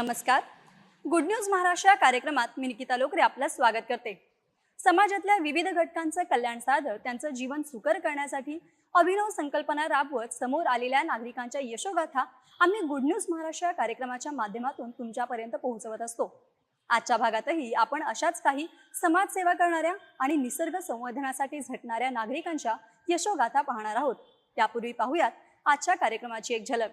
नमस्कार. Good news Maharashtra या कार्यक्रमात मी निकिता लोकरे आपलं स्वागत करते. समाजातल्या विविध घटकांचं कल्याण साधत त्यांचं जीवन सुकर करण्यासाठी अभिनव संकल्पना राबवत समोर आलेल्या नागरिकांच्या यशोगाथा आम्ही गुड न्यूज महाराष्ट्र या कार्यक्रमाच्या माध्यमातून तुमच्यापर्यंत पोहोचवत असतो. आजच्या भागातही आपण अशाच काही समाजसेवा करणाऱ्या आणि निसर्ग संवर्धनासाठी झटणाऱ्या नागरिकांच्या यशोगाथा पाहणार आहोत. त्यापूर्वी पाहूयात आजच्या कार्यक्रमाची एक झलक.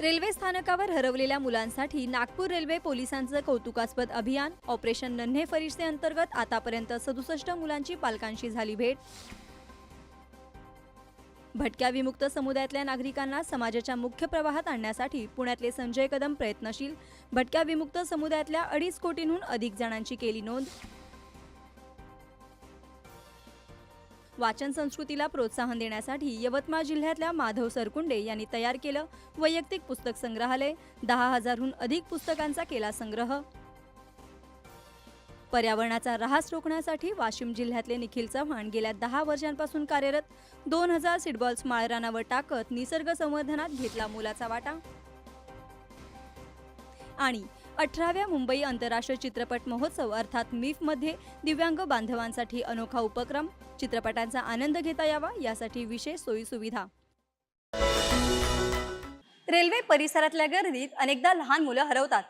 रेल्वे स्थानकावर हरवलेल्या मुलांसाठी नागपूर रेल्वे पोलिसांचं कौतुकास्पद अभियान. ऑपरेशन नन्हे फरिश्ते अंतर्गत आतापर्यंत सदुसष्ट मुलांची पालकांशी झाली भेट. भटक्या विमुक्त समुदायातल्या नागरिकांना समाजाच्या मुख्य प्रवाहात आणण्यासाठी पुण्यातले संजय कदम प्रयत्नशील. भटक्या विमुक्त समुदायातल्या अडीच कोटींहून अधिक जणांची केली नोंद. वाचन संस्कृतीला प्रोत्साहन देण्यासाठी यवतमाळ जिल्ह्यातल्या माधव सरकुंडे यांनी तयार केलं वैयक्तिक पुस्तक संग्रहालय. दहा हजारहून अधिक पुस्तकांचा केला संग्रह. पर्यावरणाचा ऱ्हास रोखण्यासाठी वाशिम जिल्ह्यातले निखिल चव्हाण गेल्या दहा वर्षांपासून कार्यरत. दोन हजार सीडबॉल्स माळरानावर टाकत निसर्ग संवर्धनात घेतला मोलाचा वाटा. आणि अठराव्या मुंबई आंतरराष्ट्रीय चित्रपट महोत्सव अर्थात मिफमध्ये दिव्यांग बांधवांसाठी अनोखा उपक्रम. चित्रपटांचा आनंद घेता यावा यासाठी विशेष सोयीसुविधा. रेल्वे परिसरातल्या गर्दीत अनेकदा लहान मुलं हरवतात.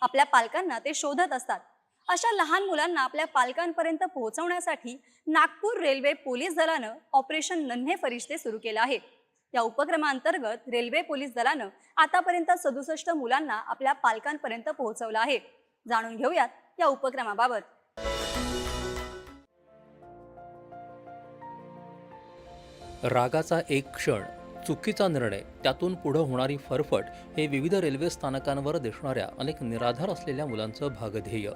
आपल्या पालकांना ते शोधत असतात. अशा लहान मुलांना आपल्या पालकांपर्यंत पोहोचवण्यासाठी नागपूर रेल्वे पोलीस दलानं ऑपरेशन नन्हे फरिश्ते सुरू केलं आहे. या उपक्रमाअंतर्गत रेल्वे पोलीस दलानं आतापर्यंत सदुसष्ट मुलांना आपल्या पालकांपर्यंत पोहोचवलं आहे. जाणून घेऊयात या उपक्रमाबाबत. रागाचा एक क्षण चुकीचा निर्णय त्यातून पुढं होणारी फरफट हे विविध रेल्वे स्थानकांवर दिसणाऱ्या अनेक निराधार असलेल्या मुलांचं भागध्येय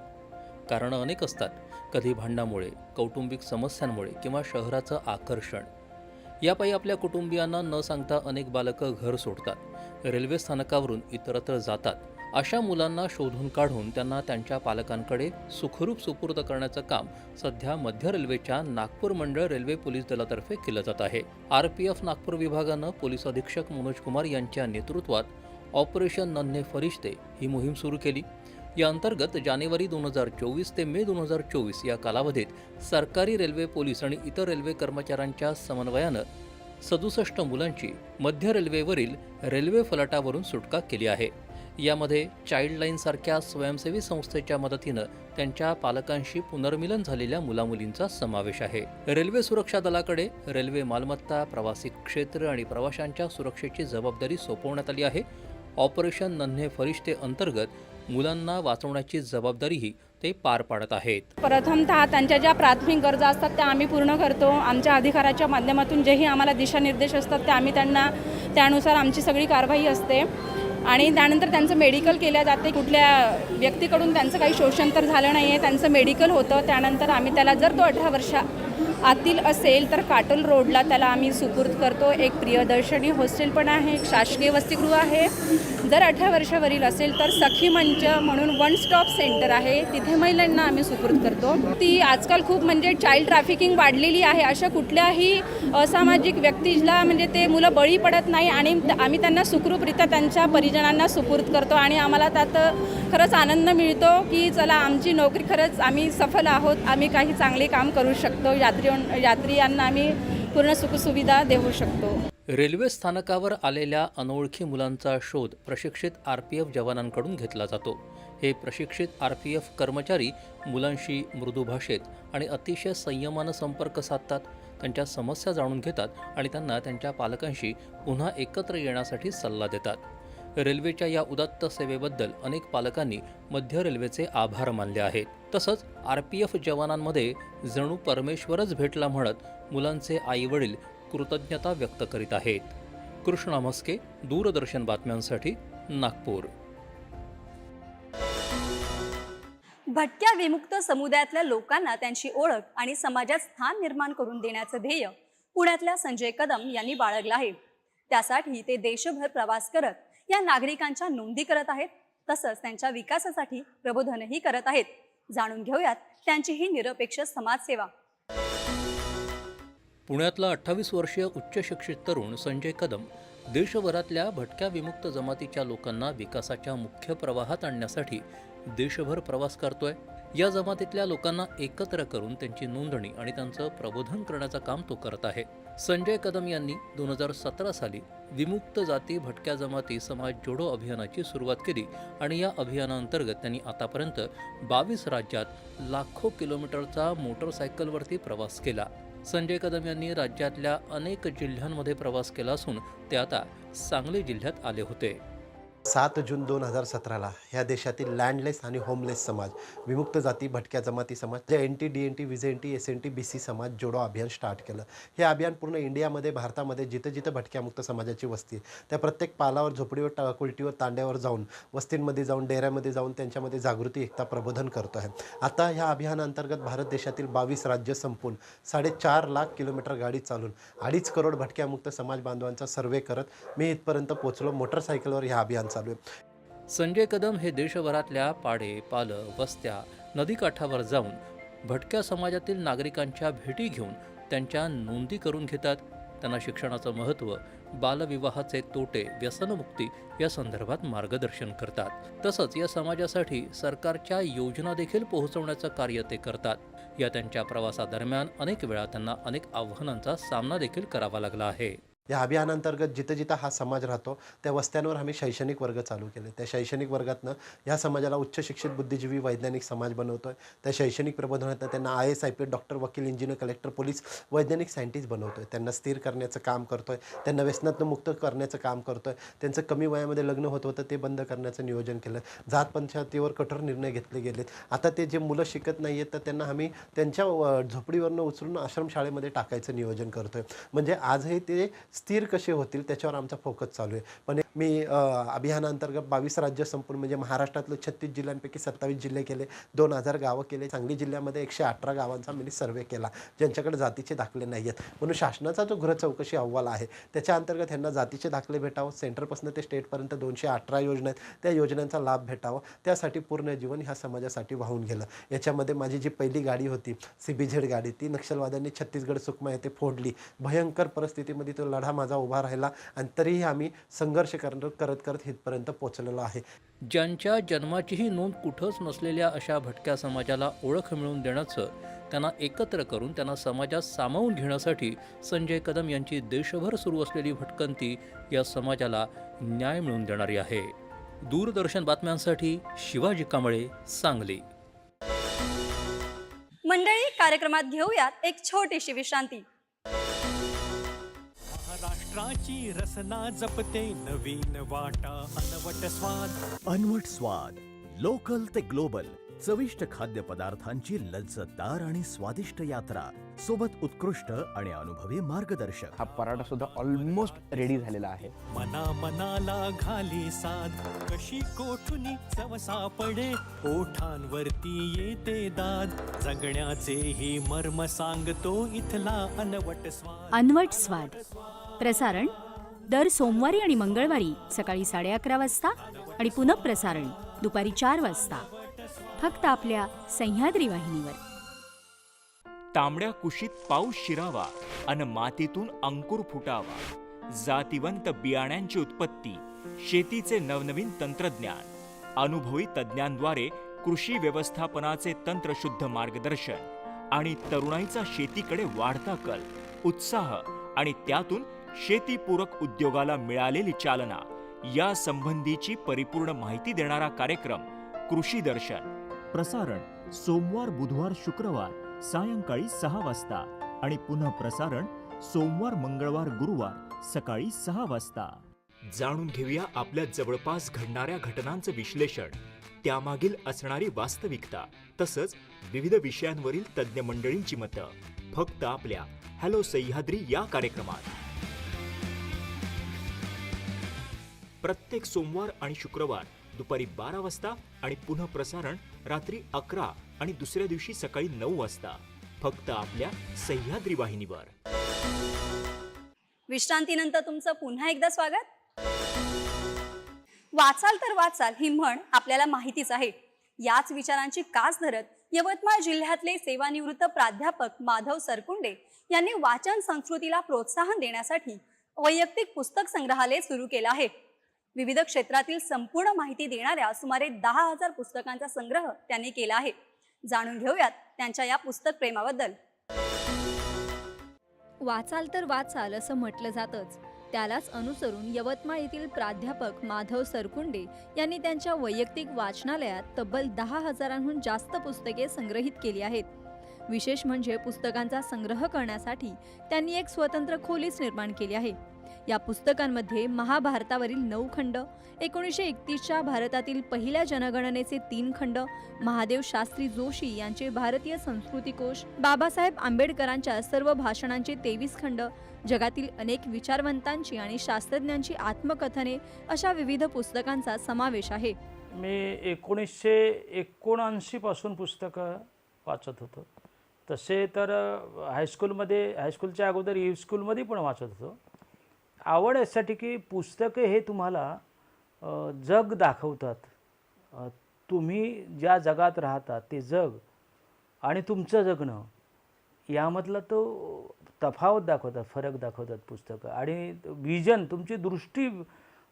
कारणं अनेक असतात. कधी भांडणामुळे कौटुंबिक समस्यांमुळे किंवा शहराचं आकर्षण. यापायी आपल्या कुटुंबियांना न सांगता अनेक बालकं घर सोडतात रेल्वे स्थानकावरून इतरत्र जातात. अशा मुलांना शोधून काढून त्यांना त्यांच्या पालकांकडे सुखरूप सुपूर्द करण्याचं काम सध्या मध्य रेल्वेच्या नागपूर मंडळ रेल्वे पोलीस दलातर्फे केलं जात आहे. आर पी एफ नागपूर विभागानं पोलीस अधीक्षक मनोज कुमार यांच्या नेतृत्वात ऑपरेशन नन्हे फरिश्ते ही मोहीम सुरू केली. या अंतर्गत जानेवारी दोन हजार चोवीस ते मे दोन हजार चोवीस या कालावधीत सरकारी रेल्वे पोलीस आणि इतर रेल्वे कर्मचाऱ्यांच्या समन्वयानं सदुसष्ट मुलांची मध्य रेल्वेवरील रेल्वे फलाटावरून सुटका केली आहे. यामध्ये चाइल्डलाईनसारख्या स्वयंसेवी संस्थेच्या मदतीनं त्यांच्या पालकांशी पुनर्मिलन झालेल्या मुलामुलींचा समावेश आहे. रेल्वे सुरक्षा दलाकडे रेल्वे मालमत्ता प्रवासी क्षेत्र आणि प्रवाशांच्या सुरक्षेची जबाबदारी सोपवण्यात आली आहे. ऑपरेशन नन्हे फरिश्ते अंतर्गत मुलांना वाचवण्याची जबाबदारीही ते पार पाडत आहेत. प्रथमतः त्यांच्या ज्या प्राथमिक गरजा असतात त्या आम्ही पूर्ण करतो. आमच्या अधिकाराच्या माध्यमातून जेही आम्हाला दिशानिर्देश असतात ते आम्ही त्यांना त्यानुसार आमची सगळी कारवाई असते. आणि त्यानंतर त्यांचं मेडिकल केल्या जाते. कुठल्या व्यक्तीकडून त्यांचं काही शोषण तर झालं नाही आहे त्यांचं मेडिकल होतं. त्यानंतर आम्ही त्याला जर तो अठरा वर्षा आतील असेल तर काटोल रोडला त्याला आम्ही सुपूर्द करतो. एक प्रियदर्शनी हॉस्टेल पण आहे एक शासकीय वसतिगृह आहे. जर अठरा वर्षावरील असेल तर सखी मंच म्हणून वन स्टॉप सेंटर आहे. तिथे महिलांना आम्ही सुपूर्द करतो. ती आजकाल खूप म्हणजे चाइल्ड ट्रॅफिकिंग वाढलेली आहे. अशा कुठल्याही असामाजिक व्यक्तीला म्हणजे ते मुलं बळी पडत नाही आणि आम्ही त्यांना सुखरूपरित्या त्यांच्या परिजनांना सुपूर्द करतो आणि आम्हाला त्यात खरंच आनंद मिळतो की चला आमची नोकरी खरंच आम्ही सफल आहोत. आम्ही काही चांगले काम करू शकतो. यात्री यात्रियांना आम्ही पूर्ण सुखसुविधा देऊ शकतो. रेल्वे स्थानकावर आलेल्या अनोळखी मुलांचा शोध प्रशिक्षित आर पी एफ जवानांकडून घेतला जातो. हे प्रशिक्षित आर पी एफ कर्मचारी मुलांशी मृदू भाषेत आणि अतिशय संयमानं संपर्क साधतात त्यांच्या समस्या जाणून घेतात आणि त्यांना त्यांच्या पालकांशी पुन्हा एकत्र येण्यासाठी सल्ला देतात. रेल्वेच्या या उदात्त सेवेबद्दल अनेक पालकांनी मध्य रेल्वेचे आभार मानले आहेत. तसंच आर पी एफ जवानांमध्ये जणू परमेश्वरच भेटला म्हणत मुलांचे आईवडील कृतज्ञता व्यक्त करीत आहेत. कृष्णा मस्के दूरदर्शन बातम्यांसाठी नागपूर. भटक्या विमुक्त समुदायातल्या लोकांना त्यांची ओळख आणि समाजात स्थान निर्माण करून देण्याचं ध्येय पुण्यातल्या संजय कदम यांनी बाळगलं आहे. त्यासाठी ते देशभर प्रवास करत या नागरिकांच्या नोंदी करत आहेत. तसंच त्यांच्या विकासासाठी प्रबोधनही करत आहेत. जाणून घेऊयात त्यांची ही निरपेक्ष समाजसेवा. पुण्यातला अठ्ठावीस वर्षीय उच्च शिक्षित तरुण संजय कदम देशभरातल्या भटक्या विमुक्त जमातीच्या लोकांना विकासाच्या मुख्य प्रवाहात आणण्यासाठी देशभर प्रवास करतोय. या जमातीतल्या लोकांना एकत्र करून त्यांची नोंदणी आणि त्यांचं प्रबोधन करण्याचं काम तो करत आहे. संजय कदम यांनी दोन हजार सतरा साली विमुक्त जाती भटक्या जमाती समाज जोडो अभियानाची सुरुवात केली आणि या अभियानाअंतर्गत त्यांनी आतापर्यंत बावीस राज्यात लाखो किलोमीटरचा मोटरसायकलवरती प्रवास केला. संजय कदम यांनी राज्यातल्या अनेक जिल्ह्यांमध्ये प्रवास केला असून ते आता सांगली जिल्ह्यात आले होते. सात जून दोन हजार सतराला ह्या देशातील लँडलेस आणि होमलेस समाज विमुक्त जाती भटक्या जमाती समाज जे N T D N T विज N T S N T B C समाज जोडो अभियान स्टार्ट केलं. हे अभियान पूर्ण इंडियामध्ये भारतामध्ये जिथं जिथं भटक्यामुक्त समाजाची वस्ती आहे त्या प्रत्येक पालावर झोपडीवर टा कुलटीवर तांड्यावर जाऊन वस्तींमध्ये जाऊन डेऱ्यामध्ये जाऊन त्यांच्यामध्ये जागृती एकता प्रबोधन करतो आहे आता ह्या अभियानांतर्गत भारत देशातील बावीस राज्य संपून साडेचार लाख किलोमीटर गाडी चालून अडीच करोड भटक्यामुक्त समाज बांधवांचा सर्वे करत मी इथपर्यंत पोचलो मोटरसायकलवर ह्या अभियानचा चालू आहे. संजय कदम हे देशभरातल्या पाडे पालं वस्त्या नदीकाठावर जाऊन भटक्या समाजातील नागरिकांच्या भेटी घेऊन त्यांच्या नोंदी करून घेतात. त्यांना शिक्षणाचं महत्त्व बालविवाहाचे तोटे व्यसनमुक्ती या संदर्भात मार्गदर्शन करतात. तसंच या समाजासाठी सरकारच्या योजना देखील पोहोचवण्याचं कार्य ते करतात. या त्यांच्या प्रवासादरम्यान अनेक वेळा त्यांना अनेक आव्हानांचा सामना देखील करावा लागला आहे. या अभियानांतर्गत जिथं जिथं हा समाज राहतो त्या वस्त्यांवर आम्ही शैक्षणिक वर्ग चालू केले. त्या शैक्षणिक वर्गातनं ह्या समाजाला उच्च शिक्षित बुद्धिजीवी वैज्ञानिक समाज बनवतो आहे त्या शैक्षणिक प्रबोधनातनं त्यांना I S I P doctor वकील इंजिनियर कलेक्टर पोलीस वैज्ञानिक सायंटिस्ट बनवतो आहे त्यांना स्थिर करण्याचं काम करतो आहे त्यांना व्यसनातनं मुक्त करण्याचं काम करतो आहे त्यांचं कमी वयामध्ये लग्न होत होतं ते बंद करण्याचं नियोजन केलं. जात पंचायतीवर कठोर निर्णय घेतले गेलेत. आता ते जे मुलं शिकत नाही आहेत तर त्यांना आम्ही त्यांच्या झोपडीवरनं उचलून आश्रमशाळेमध्ये टाकायचं नियोजन करतो आहे म्हणजे आजही ते स्थिर कसे होतील त्याच्यावर आमचा फोकस चालू आहे. पण मी अभियानांतर्गत बावीस राज्य संपूर्ण म्हणजे महाराष्ट्रातलं छत्तीस जिल्ह्यांपैकी सत्तावीस जिल्हे केले दोन हजार गावं केले सांगली जिल्ह्यामध्ये एकशे अठरा गावांचा मी सर्वे केला ज्यांच्याकडे जातीचे दाखले नाही आहेत. म्हणून शासनाचा जो गृह चौकशी अहवाल आहे त्याच्या अंतर्गत ह्यांना जातीचे दाखले भेटावं सेंटरपासून ते स्टेटपर्यंत दोनशे अठरा योजना आहेत त्या योजनांचा लाभ भेटावा त्यासाठी पूर्ण जीवन ह्या समाजासाठी वाहून गेलं. याच्यामध्ये माझी जी पहिली गाडी होती सी बी झेड गाडी ती नक्षलवाद्यांनी छत्तीसगड सुकमा येथे फोडली. भयंकर परिस्थितीमध्ये तो लढा माझा उभा राहिला आणि तरीही आम्ही संघर्ष कर करत करत इथपर्यंत पोहोचलेलो आहे. ज्यांच्या जन्माचीही नोंद कुठंच नसलेल्या अशा भटक्या समाजाला ओळख मिळवून देण्याचं त्यांना एकत्र करून त्यांना समाजात सामावून घेण्यासाठी संजय कदम यांची देशभर सुरू असलेली भटकंती या समाजाला न्याय मिळवून देणारी आहे. दूरदर्शन बातम्यांसाठी शिवाजी कांबळे सांगली. मंडळी कार्यक्रमात घेऊयात एक छोटीशी विश्रांती. महाराष्ट्राची रसना जपते नवीन वाटा. अनवट स्वाद. अनवट स्वाद. लोकल ते ग्लोबल. चविष्ट खाद्यपदार्थांची लज्जतदार आणि स्वादिष्ट यात्रा. सोबत उत्कृष्ट आणि अनुभवी मार्गदर्शक. हा पराठा सुद्धा ऑलमोस्ट रेडी झालेला आहे. मना मनाला घाली साध कशी कोठुनी चव सापडे? ओठांवरती येते दाद. जगण्याचे ही मर्म सांगतो इथला अनवट स्वाद. अनवट स्वाद. प्रसारण दर सोमवारी आणि मंगळवारी सकाळी साडे अकरा वाजता आणि पुनःप्रसारण दुपारी चार वाजता. फक्त आपल्या सह्याद्री वाहिनीवर. तांबड्या कुशीत पाऊस शिरावा अन मातीतून अंकुर फुटावा. जातिवंत बियाण्यांची उत्पत्ती शेतीचे नवनवीन तंत्रज्ञान अनुभवी तज्ज्ञांद्वारे कृषी व्यवस्थापनाचे तंत्रशुद्ध मार्गदर्शन आणि तरुणाईचा शेतीकडे वाढता कल उत्साह आणि त्यातून शेतीपूरक उद्योगाला मिळालेली चालना या संबंधीची परिपूर्ण माहिती देणारा कार्यक्रम कृषी दर्शन. प्रसारण सोमवार बुधवार शुक्रवार सायंकाळी सहा वाजता आणि पुन्हा प्रसारण सोमवार मंगळवार गुरुवार सकाळी सहा वाजता. जाणून घेऊया आपल्या जवळपास घडणाऱ्या घटनांचं विश्लेषण. त्यामागील असणारी वास्तविकता तसंच विविध विषयांवरील तज्ज्ञ मंडळींची मतं. फक्त आपल्या हॅलो सह्याद्री या कार्यक्रमात. प्रत्येक सोमवार आणि शुक्रवार दुपारी बारा वाजता आणि पुन्हा प्रसारण रात्री अकरा आणि दुसऱ्या दिवशी सकाळी नऊ वाजता. फक्त आपल्या सह्याद्री वाहिनीवर. विश्रांतीनंतर तुमचं पुन्हा एकदा स्वागत. वाचाल तर वाचाल ही म्हण आपल्याला माहितीच आहे. याच विचारांची कास धरत यवतमाळ जिल्ह्यातले सेवानिवृत्त प्राध्यापक माधव सरकुंडे यांनी वाचन संस्कृतीला प्रोत्साहन देण्यासाठी वैयक्तिक पुस्तक संग्रहालय सुरू केलं आहे. विविध क्षेत्रातील संपूर्ण माहिती देणाऱ्या सुमारे दहा हजार पुस्तकांचा संग्रह त्यांनी केला आहे. जाणून घेऊयात त्यांच्या या पुस्तक प्रेमाबद्दल. वाचाल तर वाचाल असं म्हटलं जातंच. त्यालाच अनुसरून यवतमाळ येथील प्राध्यापक माधव सरकुंडे यांनी त्यांच्या वैयक्तिक वाचनालयात तब्बल दहा हजारांहून जास्त पुस्तके संग्रहित केली आहेत. विशेष म्हणजे पुस्तकांचा संग्रह करण्यासाठी त्यांनी एक स्वतंत्र खोलीच निर्माण केली आहे. या पुस्तकांमध्ये महाभारतावरील नऊ खंड एकोणीसशे एकतीसच्या भारतातील पहिल्या जनगणनेचे तीन खंड महादेव शास्त्री जोशी यांचे भारतीय संस्कृतीकोश बाबासाहेब आंबेडकरांच्या सर्व भाषणांचे तेवीस खंड जगातील अनेक विचारवंतांची आणि शास्त्रज्ञांची आत्मकथने अशा विविध पुस्तकांचा समावेश आहे. मी एकोणीसशे एकोणऐंशीपासून पुस्तकं वाचत होतो. तसे तर हायस्कूलमध्ये हायस्कूलच्या अगोदर e ई स्कूलमध्ये पण वाचत होतो. आवड यासाठी की पुस्तकं हे तुम्हाला जग दाखवतात. तुम्ही ज्या जगात राहता ते जग आणि तुमचं जगणं यामधला तो तफावत दाखवतात फरक दाखवतात पुस्तकं. आणि विजन तुमची दृष्टी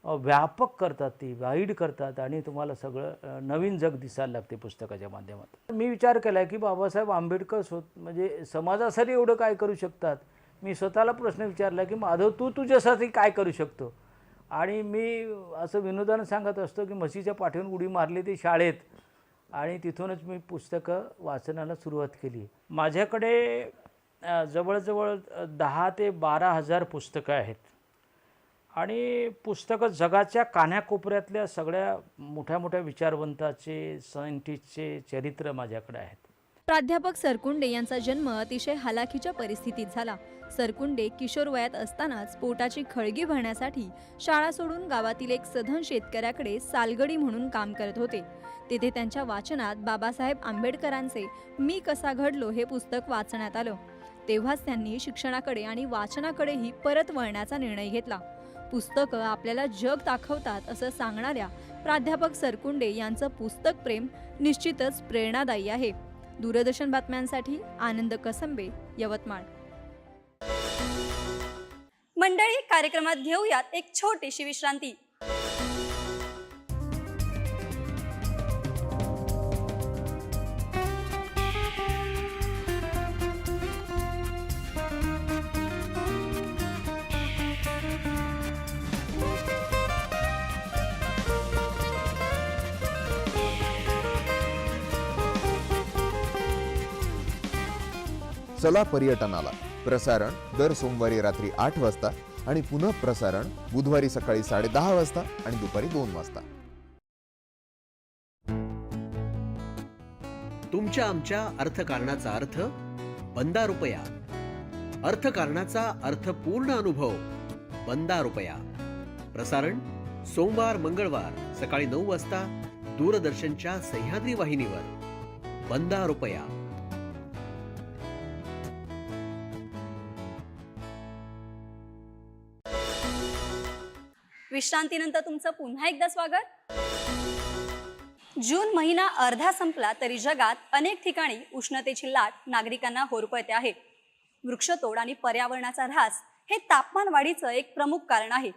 व्यापक करतात ती वाईड करतात आणि तुम्हाला सगळं नवीन जग दिसायला लागते पुस्तकाच्या माध्यमात मी विचार केला की बाबासाहेब आंबेडकर स्वत म्हणजे समाजासाठी एवढं काय करू शकतात? मी स्वतःला प्रश्न विचारला की माधव तू तुझ्यासाठी काय करू शकतो? आणि मी असं विनोदानं सांगत असतो की म्हशीच्या पाठीवरून उडी मारली ती शाळेत आणि तिथूनच मी पुस्तकं वाचनाला सुरुवात केली. माझ्याकडे जवळजवळ दहा ते बारा हजार पुस्तकं आहेत. आणि पुस्तकं जगाच्या कान्याकोपऱ्यातल्या सगळ्या मोठ्या मोठ्या विचारवंताचे सायंटिस्टचे चरित्र माझ्याकडे आहेत. प्राध्यापक सरकुंडे यांचा जन्म अतिशय हालाखीच्या परिस्थितीत झाला. सरकुंडे किशोर वयात असतानाच पोटाची खळगी भरण्यासाठी शाळा सोडून गावातील एक सधन शेतकऱ्याकडे सालगडी म्हणून काम करत होते. तेथे त्यांच्या वाचनात बाबासाहेब आंबेडकरांचे मी कसा घडलो हे पुस्तक वाचण्यात आलं. तेव्हाच त्यांनी शिक्षणाकडे आणि वाचनाकडेही परत वळण्याचा निर्णय घेतला. पुस्तकं आपल्याला जग दाखवतात असं सांगणाऱ्या प्राध्यापक सरकुंडे यांचं पुस्तक प्रेम निश्चितच प्रेरणादायी आहे. दूरदर्शन बातम्यांसाठी आनंद कसंबे यवतमाळ. मंडळी कार्यक्रमात घेऊयात एक छोटीशी विश्रांती. चला पर्यटनाला. प्रसारण दर सोमवारी रात्री आठ वाजता आणि पुन्हा प्रसारण बुधवारी सकाळी साडेदहा वाजता आणि दुपारी दोन वाजता. तुमच्या आमच्या अर्थकारणाचा अर्थ बंदा रुपया. अर्थकारणाचा अर्थपूर्ण अनुभव बंदा रुपया. प्रसारण सोमवार मंगळवार सकाळी नऊ वाजता दूरदर्शनच्या सह्याद्री वाहिनीवर. बंदा रुपया. विश्रांतीनंतर तुमचं पुन्हा एकदा स्वागत. जून महिना अर्धा संपला तरी जगात अनेक ठिकाणी उष्णतेची लाट नागरिकांना होरपळते आहे. वृक्षतोड आणि पर्यावरणाचा ऱ्हास हे तापमान वाढीचं एक प्रमुख कारण आहे.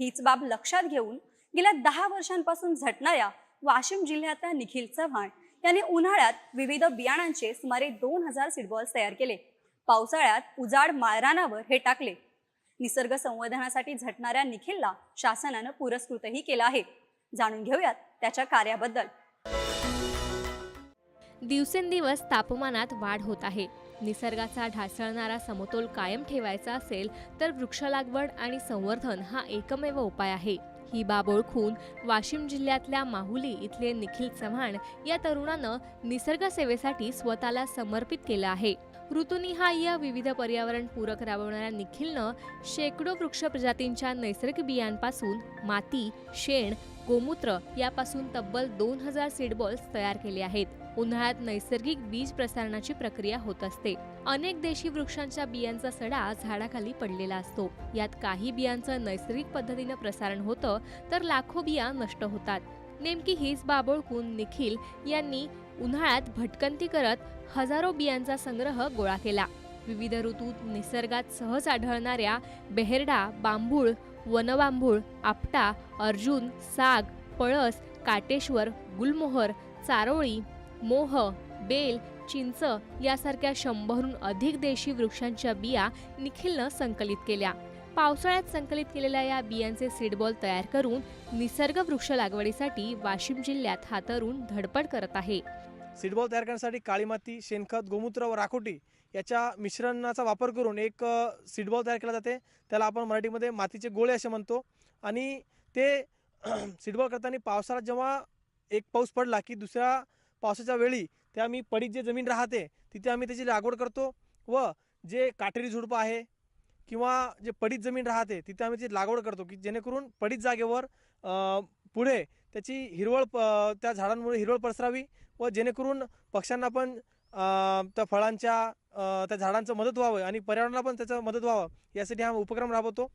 हीच बाब लक्षात घेऊन गेल्या दहा वर्षांपासून झटणाऱ्या वाशिम जिल्ह्यातल्या निखिल चव्हाण यांनी उन्हाळ्यात विविध बियाणांचे सुमारे दोन हजार सीडबॉल्स तयार केले. पावसाळ्यात उजाड माळरानावर हे टाकले. निसर्ग संवर्धनासाठी झटणाऱ्या निखिलला शासनानं पुरस्कृतही केला आहे. जाणून घेऊयात त्याच्या कार्याबद्दल. दिवसेंदिवस तापमानात वाढ होत आहे. निसर्गाचा ढासळणारा समतोल कायम ठेवायचा असेल तर वृक्ष लागवड आणि संवर्धन हा एकमेव उपाय आहे. ही बाब ओळखून वाशिम जिल्ह्यातल्या माहुली इथले निखिल चव्हाण या तरुणानं निसर्गसेवेसाठी स्वतःला समर्पित केलं आहे. ऋतुनिहाय विविध पर्यावरण पूरक राबवणाऱ्या निखिलनं शेकडो वृक्ष प्रजातींच्या नैसर्गिक बियांपासून माती शेण गोमूत्र यापासून तब्बल दोन हजार सीडबॉल्स तयार केले आहेत. उन्हाळ्यात नैसर्गिक बीज प्रसारणाची प्रक्रिया होत असते. अनेक देशी वृक्षांच्या बियांचा सडा झाडाखाली पडलेला असतो. यात काही बियांचं नैसर्गिक पद्धतीनं प्रसारण होतं तर लाखो बिया नष्ट होतात. नेमकी हीच बाब ओळखून निखिल यांनी उन्हाळ्यात भटकंती करत हजारो बियांचा संग्रह गोळा केला. विविध ऋतूत निसर्गात सहज आढळणाऱ्या बेहरडा बांबूळ वनबांबूळ आपटा अर्जुन साग पळस काटेश्वर गुलमोहर चारोळी मोह बेल चिंच यासारख्या शंभरहून अधिक देशी वृक्षांच्या बिया निखिलनं संकलित केल्या. पावसाळ्यात संकलित केलेल्या या बियांचे सीडबॉल तयार करून निसर्ग वृक्ष लागवडीसाठी वाशिम जिल्ह्यात हा तरुण धडपड करत आहे. सीडबॉल तयार करण्यासाठी काळी माती शेणखत गोमूत्र व राखोटी याच्या मिश्रणाचा वापर करून एक सीडबॉल तयार केला जाते. त्याला आपण मराठीमध्ये मातीचे गोळे असे म्हणतो. आणि ते सीडबॉल करताना पावसाळ्यात जेव्हा एक पाऊस पडला की दुसऱ्या पावसाच्या वेळी त्या आम्ही पडीत जे जमीन राहते तिथे आम्ही त्याची लागवड करतो व जे काटेरी झुडपं आहे किंवा जे पडीत जमीन राहते तिथे आम्ही ती लागवड करतो की जेणेकरून पडीत जागेवर पुढे त्याची हिरवळ प त्या झाडांमुळे हिरवळ पसरावी व जेणेकरून पक्ष्यांना पण त्या फळांच्या त्या झाडांचं मदत व्हावं आणि पर्यावरणाला पण त्याचं मदत व्हावं यासाठी हा उपक्रम राबवतो.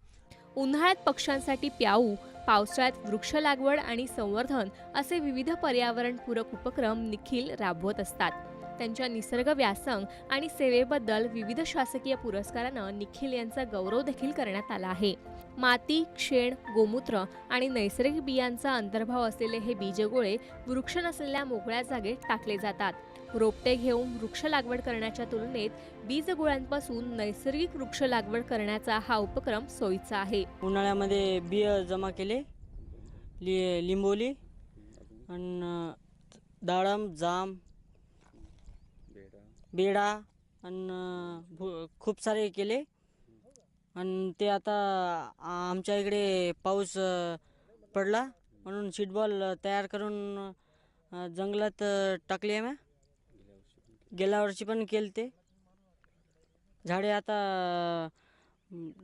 उन्हाळ्यात पक्ष्यांसाठी प्याऊ पावसाळ्यात वृक्ष लागवड आणि संवर्धन असे विविध पर्यावरणपूरक उपक्रम निखिल राबवत असतात. त्यांच्या निसर्ग व्यासंग आणि सेवेबद्दल विविध शासकीय पुरस्कारानं निखिल यांचा गौरव देखील करण्यात आला आहे. माती शेण गोमूत्र आणि नैसर्गिक बियांचा अंतर्भाव असलेले हे बीजगोळे वृक्ष नसलेल्या मोकळ्या जागेत टाकले जातात. रोपटे घेऊन वृक्ष लागवड करण्याच्या तुलनेत बीजगोळ्यांपासून नैसर्गिक वृक्ष लागवड करण्याचा हा उपक्रम सोयीचा आहे. उन्हाळ्यामध्ये बिय जमा केले लि लिंबोली आणि डाळम जाम बेडा आणि भु- खूप सारे केले. आणि ते आता आमच्या इकडे पाऊस पडला. म्हणून सीटबॉल तयार करून जंगलात टाकली आहे म्या गेल्या वर्षी पण केले ते. झाडे आता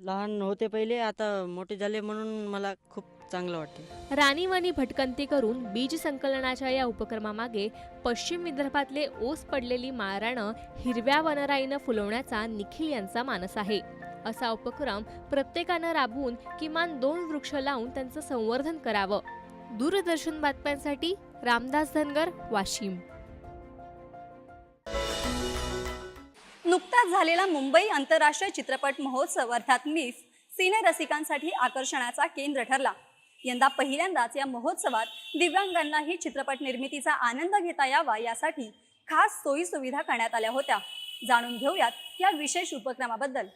लहान होते पहिले आता मोठे झाले म्हणून मला खूप चांगलं वाटते. राणीवाणी भटकंती करून बीज संकलनाच्या या उपक्रमामागे पश्चिम विदर्भातले ओस पडलेली माळरानं हिरव्या वनराईनं फुलवण्याचा निखिल यांचा मानस आहे. असा उपक्रम प्रत्येकानं राबवून किमान दोन वृक्ष लावून त्यांचं संवर्धन करावं. दूरदर्शन बातम्यांसाठी रामदास धनगर वाशिम. नुकताच झालेला मुंबई आंतरराष्ट्रीय चित्रपट महोत्सव अर्थात मिफ सिने रसिकांसाठी आकर्षणाचा केंद्र ठरला. यंदा पहिल्यांदाच या महोत्सवात दिव्यांगांनाही चित्रपट निर्मितीचा आनंद घेता यावा यासाठी खास सोयी सुविधा करण्यात आल्या होत्या. जाणून घेऊयात या विशेष उपक्रमाबद्दल.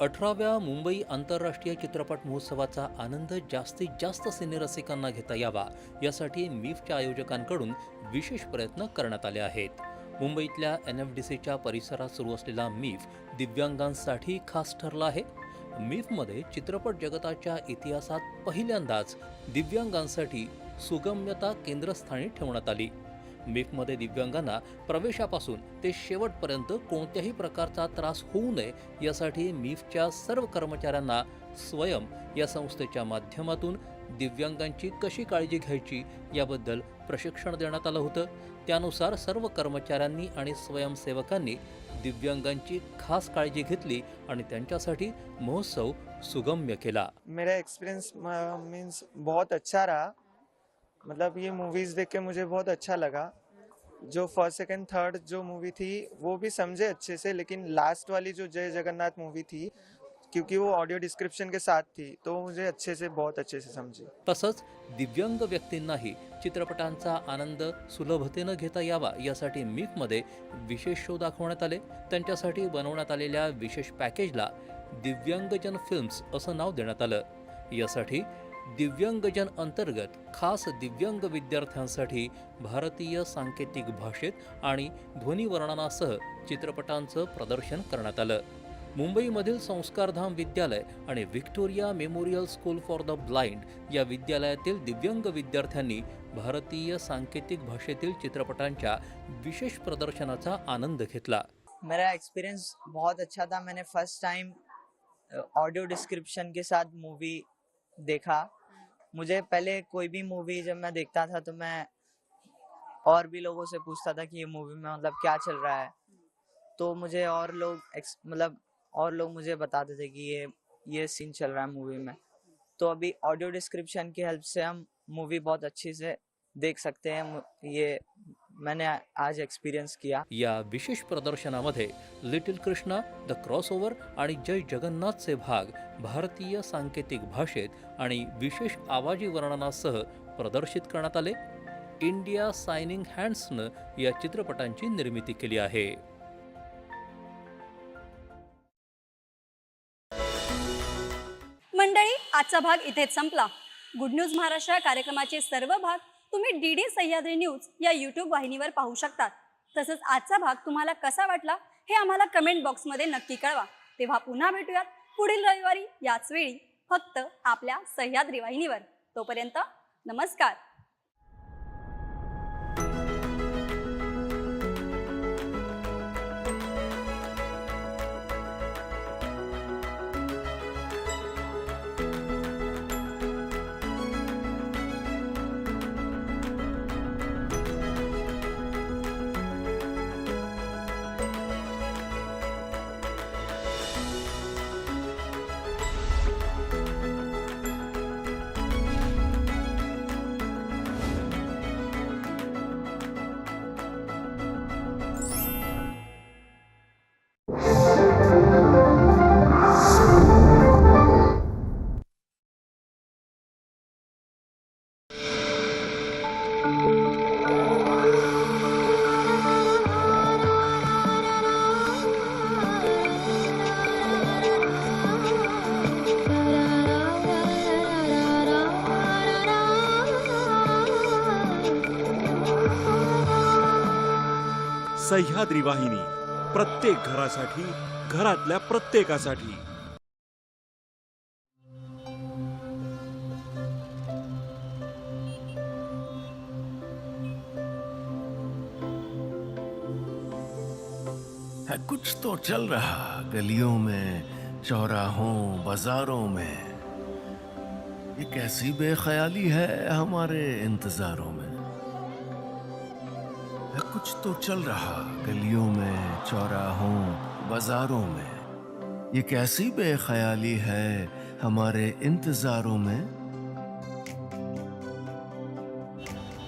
अठराव्या मुंबई आंतरराष्ट्रीय चित्रपट महोत्सवाचा आनंद जास्तीत जास्त सिनेरसिकांना घेता यावा यासाठी मिफच्या आयोजकांकडून विशेष प्रयत्न करण्यात आले आहेत. मुंबईतल्या एन एफ डी सीच्या परिसरात सुरू असलेला मिफ दिव्यांगांसाठी खास ठरला आहे. मिफमध्ये चित्रपट जगताच्या इतिहासात पहिल्यांदाच दिव्यांगांसाठी सुगम्यता केंद्रस्थानी ठेवण्यात आली. मिफमध्ये दिव्यांगांना प्रवेशापासून ते शेवटपर्यंत कोणत्याही प्रकारचा त्रास होऊ नये यासाठी मिफच्या सर्व कर्मचाऱ्यांना स्वयं या संस्थेच्या माध्यमातून दिव्यांगांची कशी काळजी घ्यायची याबद्दल प्रशिक्षण देण्यात आलं होतं. त्यानुसार सर्व कर्मचाऱ्यांनी आणि स्वयंसेवकांनी दिव्यांगांची खास काळजी घेतली आणि त्यांच्यासाठी महोत्सव सुगम्य केला. मेरा एक्सपीरियंस मीन्स बहुत अच्छा रहा। मतलब ये मूवीज देख के मुझे बहुत अच्छा लगा। जो फर्स्ट सेकंड थर्ड जो मूवी थी वो भी समझे अच्छे से लेकिन लास्ट वाली जो जय जगन्नाथ मूवी थी क्योंकि वो ऑडियो डिस्क्रिप्शन के साथ थी तो मुझे अच्छे से बहुत अच्छे से समझी। तसंच दिव्यांग व्यक्तींनाही चित्रपटांचा आनंद सुलभतेनं घेता यावा यासाठी मीफमध्ये विशेष शो दाखवण्यात आले. त्यांच्यासाठी बनवण्यात आलेल्या विशेष पॅकेजला दिव्यांगजन फिल्म्स असं नाव देण्यात आलं. यासाठी दिव्यांगजन अंतर्गत खास दिव्यांग विद्यार्थ्यांसाठी भारतीय सांकेतिक भाषेत आणि ध्वनिवर्णनासह चित्रपटांचं प्रदर्शन करण्यात आलं. मुंबईमधील संस्कारधाम विद्यालय आणि Victoria Memorial school for the blind या विद्यालयातील दिव्यांग विद्यार्थ्यांनी भारतीय सांकेतिक भाषेतील चित्रपटांच्या विशेष प्रदर्शनाचा आनंद घेतला. मेरा एक्सपीरियंस बहुत अच्छा था। मैंने फर्स्ट टाइम ऑडियो डिस्क्रिप्शन के साथ मूवी देखा। मुझे पहले कोई भी मूवी जब मैं देखता था तो मैं और भी लोगों से पूछता था कि ये मूवी में मतलब क्या चल रहा है। तो मुझे और लोग मतलब और लोग मुझे बताते थे कि ये ये सीन चल रहा है मूवी में। तो अभी ऑडियो डिस्क्रिप्शन की हेल्प से हम मूवी बहुत अच्छी से देख सकते हैं। ये मैंने आज एक्सपीरियंस किया। या विशेष प्रदर्शनामध्ये लिटिल कृष्णा द क्रॉसओव्हर आणि जय जगन्नाथचे भाग भारतीय सांकेतिक भाषेत आणि विशेष आवाजी वर्णनासह प्रदर्शित करण्यात आले. इंडिया सायनिंग हँड्सनं या चित्रपटांची निर्मिती केली आहे. आजचा भाग इथेच संपला. गुड न्यूज महाराष्ट्र या कार्यक्रमाचे सर्व भाग तुम्ही डी डी सह्याद्री न्यूज या यूट्यूब वाहिनीवर पाहू शकतात. तसंच आजचा भाग तुम्हाला कसा वाटला हे आम्हाला कमेंट बॉक्समध्ये नक्की कळवा. तेव्हा पुन्हा भेटूयात पुढील रविवारी याच वेळी फक्त आपल्या सह्याद्री वाहिनीवर. तोपर्यंत नमस्कार. सह्याद्री वाहिनी, प्रत्येक घरासाठी, घरातल्या प्रत्येकासाठी. है, कुछ तो चल रहा, गलियों में, चौराहों, बाजारों में। ये कैसी बेख्याली है हमारे इंतजारों में। कुछ तो चल रहा, गलियों में, चौराहों, बाजारों में। ये कैसी बेख्याली है हमारे इंतजारों में?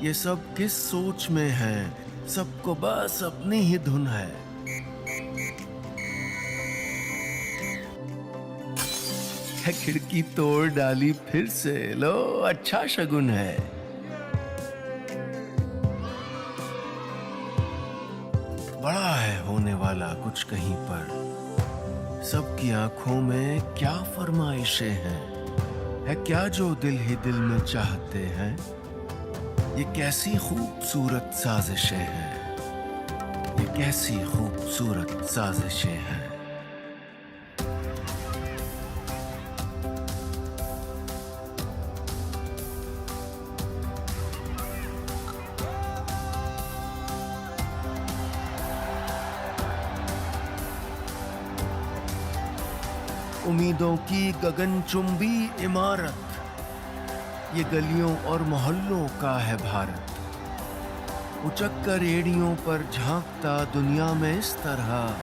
ये सब किस सोच में है? सबको बस अपनी ही धुन है। खिड़की तोड़ डाली फिर से। लो अच्छा शगुन है। वाला कुछ कहीं पर। सबकी आँखों में क्या फरमाइशें हैं? है क्या जो दिल ही दिल में चाहते हैं? ये कैसी खूबसूरत साजिशें हैं? ये कैसी खूबसूरत साजिशें हैं? उम्मीदों की गगनचुंबी इमारत। ये गलियों और मोहल्लों का है भारत। उचक कर एड़ियों पर झांकता दुनिया में इस तरह।